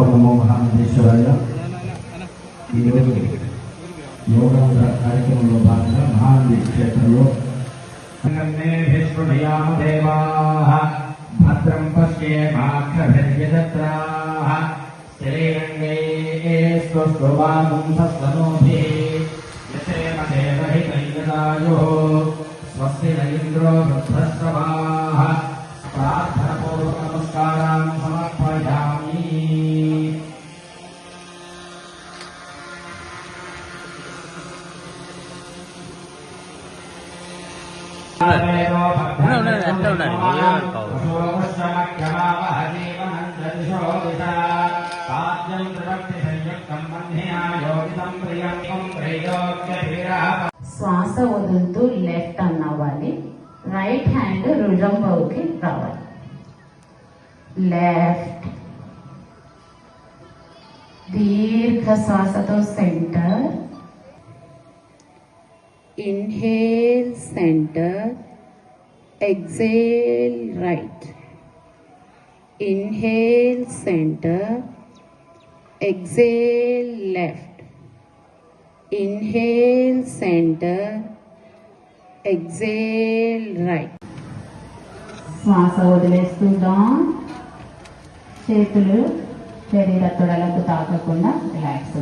ఓనమో మహామహేశ్వరాయ ఈరోజు యోగాంధ్ర కార్యక్రమంలో భాగంగా మహానంది క్షేత్రంలో దేవాः భద్రం పశ్యేమాక్షభిర్యజత్రాः శ్రీరంగే స్వస్వాగం సత్సనోభిः యథేమ దేవహి కైలదాయుः శ్వాస వదులుతూ లెఫ్ట్ అన్ అవ్వాలి రైట్ హ్యాండ్ రుజంబౌకి రావాలి. లెఫ్ట్ దీర్ఘ శ్వాసతో center inhale center. Exhale right. Inhale center. Exhale left. Inhale center, exhale right. శ్వాస వదిలేస్తుందాం చేతులు శరీర తొడలకు తాకకుండా relax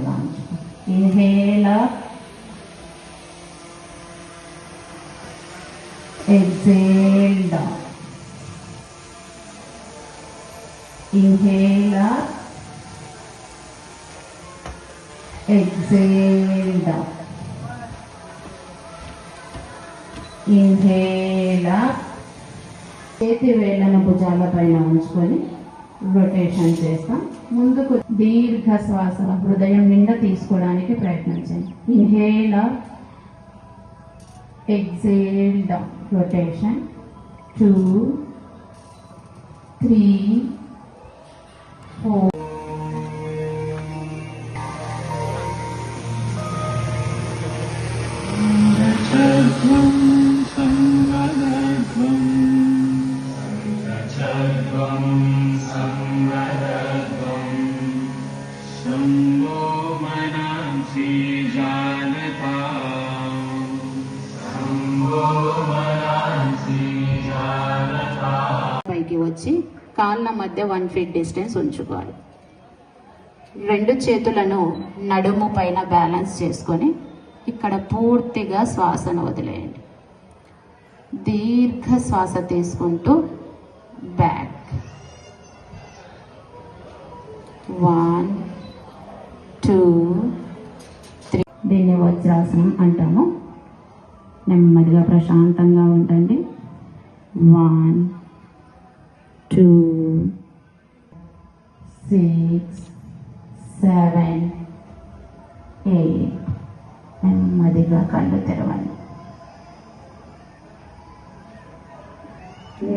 inhale up Exhale down. Inhale up. exhale down. Inhale up. చేతి వేళ్ళను భుజాల పైన ఉంచుకొని రొటేషన్ చేస్తాం ముందుకు దీర్ఘ శ్వాస హృదయం నిండా తీసుకోవడానికి ప్రయత్నించండి inhale down rotation two three four పైకి కాళ్ళ మధ్య వన్ ఫీట్ డిస్టెన్స్ ఉంచుకోవాలి. రెండు చేతులను నడుము పైన బ్యాలెన్స్ చేసుకొని ఇక్కడ పూర్తిగా శ్వాసను వదిలేయండి. దీర్ఘ శ్వాస తీసుకుంటూ బ్యాక్ వన్ టూ త్రీ దీన్ని వజ్రాసనం అంటాము. నెమ్మదిగా ప్రశాంతంగా ఉండండి. One two six seven, eight. నెమ్మదిగా కళ్ళు తెరవండి.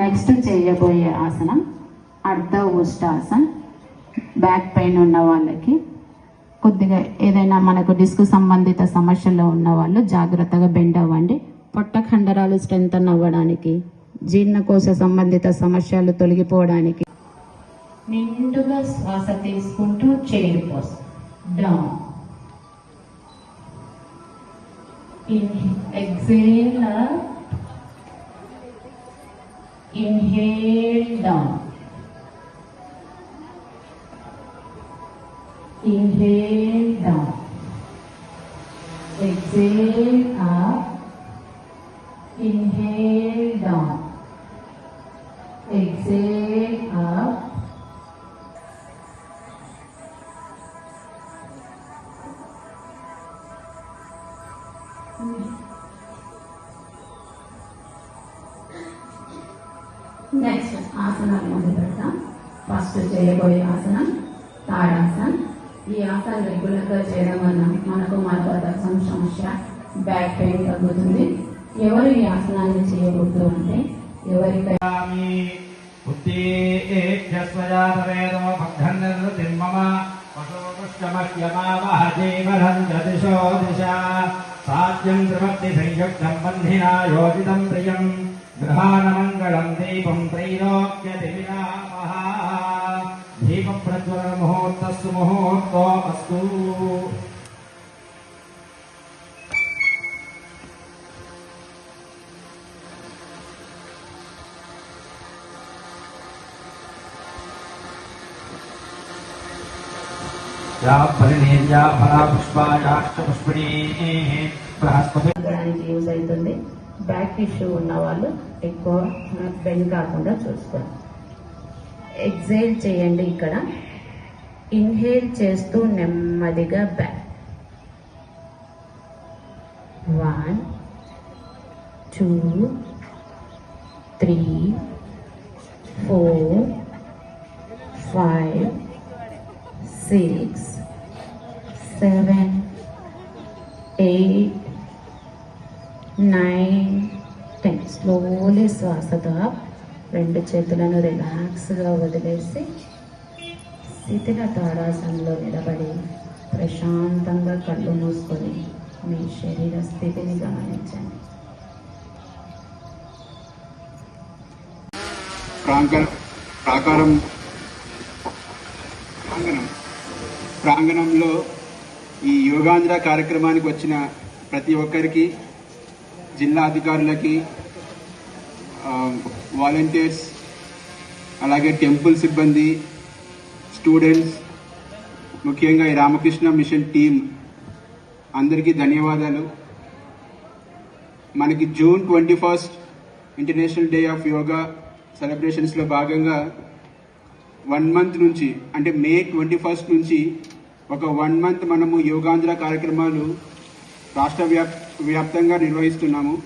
నెక్స్ట్ చేయబోయే ఆసనం అర్ధ ఉష్టాసన్ బ్యాక్ పెయిన్ ఉన్న వాళ్ళకి కొద్దిగా ఏదైనా మనకు డిస్క్ సంబంధిత సమస్యల్లో ఉన్న వాళ్ళు జాగ్రత్తగా బెండ్ అవ్వండి. పొట్ట కండరాలు స్ట్రెంగ్ అవ్వడానికి జీర్ణకోశ సంబంధిత సమస్యలు తొలగిపోవడానికి నిండుగా శ్వాస తీసుకుంటూ chair pose down exhale inhale down Inhale down. Exhale up. Next ఆసనాలు మొదలు పెడతాం ఫస్ట్ చేయబోయే ఆసనం తాడాసన్. ఈ ఆసనం రెగ్యులర్గా చేయడం వల్ల మనకు మలబద్ధకం సమస్య బ్యాక్ పెయిన్ తగ్గుతుంది. ఎవరు ఈ ఆసనాన్ని చేయకూడదు అంటే ఎవరికైనా ఉత్తేభ్యస్వజాతవేదో భగ్ధన్నిర్వృతిం మమ వశోపుష్టమహ్యమావహ దిశ సాధ్యం త్రిమర్తి సంయుక్తం బంధినా యోజితం ప్రియం గృహానమంగళం దీపం త్రైలోక్య దీప ముహూర్తస్సు ముహూర్తో అస్తు బృహస్పతి యూజ్ అవుతుంది. బ్యాక్ ఇష్యూ ఉన్న వాళ్ళు ఎక్కువ బెండ్ కాకుండా చూసుకోండి ఎగ్జైల్ చేయండి ఇక్కడ. ఇన్హేల్ చేస్తూ నెమ్మదిగా back. One two three four five six seven eight nine ten slowly శ్వాసతో రెండు చేతులను రిలాక్స్గా వదిలేసి శిథిల తారాసంలో నిలబడి ప్రశాంతంగా కళ్ళు మూసుకొని మీ శరీర స్థితిని గమనించండి. ప్రాకారం ప్రాంగణంలో ఈ యోగాంధ్ర కార్యక్రమానికి వచ్చిన ప్రతి ఒక్కరికి జిల్లా అధికారులకి వాలంటీర్స్ అలాగే టెంపుల్ సిబ్బంది స్టూడెంట్స్ ముఖ్యంగా ఈ రామకృష్ణ మిషన్ టీం అందరికీ ధన్యవాదాలు. మనకి June twenty first international day of yoga సెలబ్రేషన్స్లో భాగంగా వన్ మంత్ నుంచి అంటే మే ట్వంటీ ఫస్ట్ నుంచి ఒక వన్ మంత్ మనము యోగాంధ్ర కార్యక్రమాలు రాష్ట్ర వ్యాప్ వ్యాప్తంగా నిర్వహిస్తున్నాము.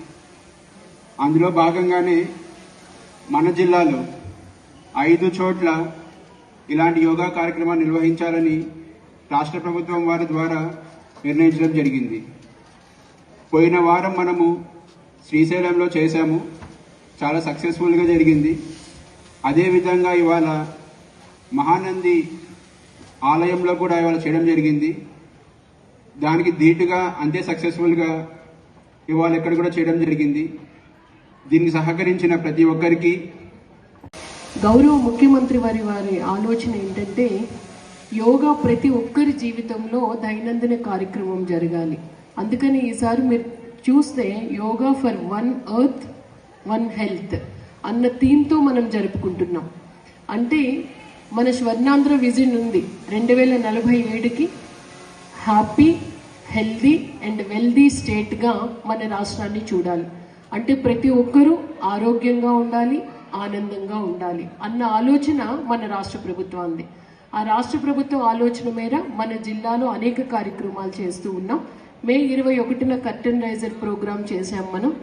అందులో భాగంగానే మన జిల్లాలో ఐదు చోట్ల ఇలాంటి యోగా కార్యక్రమాలు నిర్వహించాలని రాష్ట్ర ప్రభుత్వం వారి ద్వారా నిర్ణయించడం జరిగింది. పోయిన వారం మనము శ్రీశైలంలో చేశాము. చాలా సక్సెస్ఫుల్గా జరిగింది. అదేవిధంగా ఇవాళ మహానంది ఆలయంలో కూడా ఇవాళ చేయడం జరిగింది. దానికి ధీటుగా అంతే సక్సెస్ఫుల్గా ఇవాళ ఇక్కడ కూడా చేయడం జరిగింది. దీనికి సహకరించిన ప్రతి ఒక్కరికి గౌరవ ముఖ్యమంత్రి వారి వారి ఆలోచన ఏంటంటే యోగా ప్రతి ఒక్కరి జీవితంలో దైనందిన కార్యక్రమం జరగాలి. అందుకని ఈసారి మీరు చూస్తే yoga for one earth one health అన్న థీమ్తో మనం జరుపుకుంటున్నాం. అంటే మన స్వర్ణాంధ్ర విజన్ ఉంది. రెండు వేల నలభై ఏడుకి హ్యాపీ హెల్దీ అండ్ వెల్దీ స్టేట్గా మన రాష్ట్రాన్ని చూడాలి. అంటే ప్రతి ఒక్కరూ ఆరోగ్యంగా ఉండాలి ఆనందంగా ఉండాలి అన్న ఆలోచన మన రాష్ట్ర ప్రభుత్వాన్ని ఆ రాష్ట్ర ప్రభుత్వం ఆలోచన మేర మన జిల్లాలో అనేక కార్యక్రమాలు చేస్తూ ఉన్నాం. మే ఇరవై ఒకటిన కర్టన్ రైజర్ ప్రోగ్రామ్ చేశాం మనం.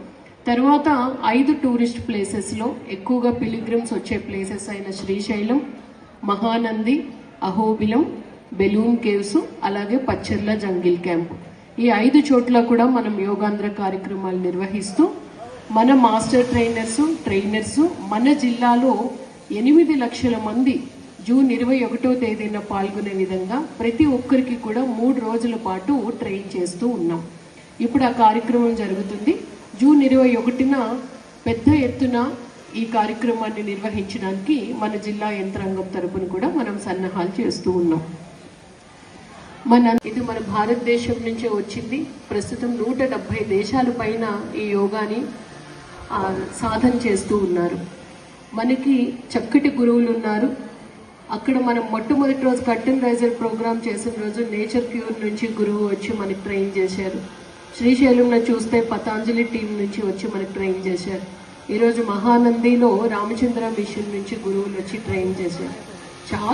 తర్వాత ఐదు టూరిస్ట్ ప్లేసెస్లో ఎక్కువగా పిలిగ్రిమ్స్ వచ్చే ప్లేసెస్ అయిన శ్రీశైలం మహానంది అహోబిలం బెలూన్ కేవ్స్ అలాగే పచ్చర్ల జంగిల్ క్యాంప్. ఈ ఐదు చోట్ల కూడా మనం యోగాంధ్ర కార్యక్రమాలు నిర్వహిస్తూ మన మాస్టర్ ట్రైనర్స్ ట్రైనర్స్ మన జిల్లాలో ఎనిమిది లక్షల మంది జూన్ ఇరవై ఒకటో తేదీన పాల్గొనే విధంగా ప్రతి ఒక్కరికి కూడా మూడు రోజుల పాటు ట్రైన్ చేస్తూ ఉన్నాం. ఇప్పుడు ఆ కార్యక్రమం జరుగుతుంది. జూన్ ఇరవై ఒకటిన పెద్ద ఎత్తున ఈ కార్యక్రమాన్ని నిర్వహించడానికి మన జిల్లా యంత్రాంగం తరపున కూడా మనం సన్నాహాలు చేస్తూ ఉన్నాం. మన ఇది మన భారతదేశం నుంచే వచ్చింది. ప్రస్తుతం నూట డెబ్భై దేశాల పైన ఈ యోగాని సాధన చేస్తూ ఉన్నారు. మనకి చక్కటి గురువులు ఉన్నారు. అక్కడ మనం మొట్టమొదటి రోజు కట్టన్ రైజర్ ప్రోగ్రామ్ చేసిన రోజు నేచర్ క్యూర్ నుంచి గురువు వచ్చి మనకి ట్రైన్ చేశారు. శ్రీశైలంలో చూస్తే పతాంజలి టీం నుంచి వచ్చి మనకి ట్రైన్ చేశారు. ఈరోజు మహానందిలో రామచంద్ర మిషన్ నుంచి గురువులు వచ్చి ట్రైన్ చేశారు. చాలా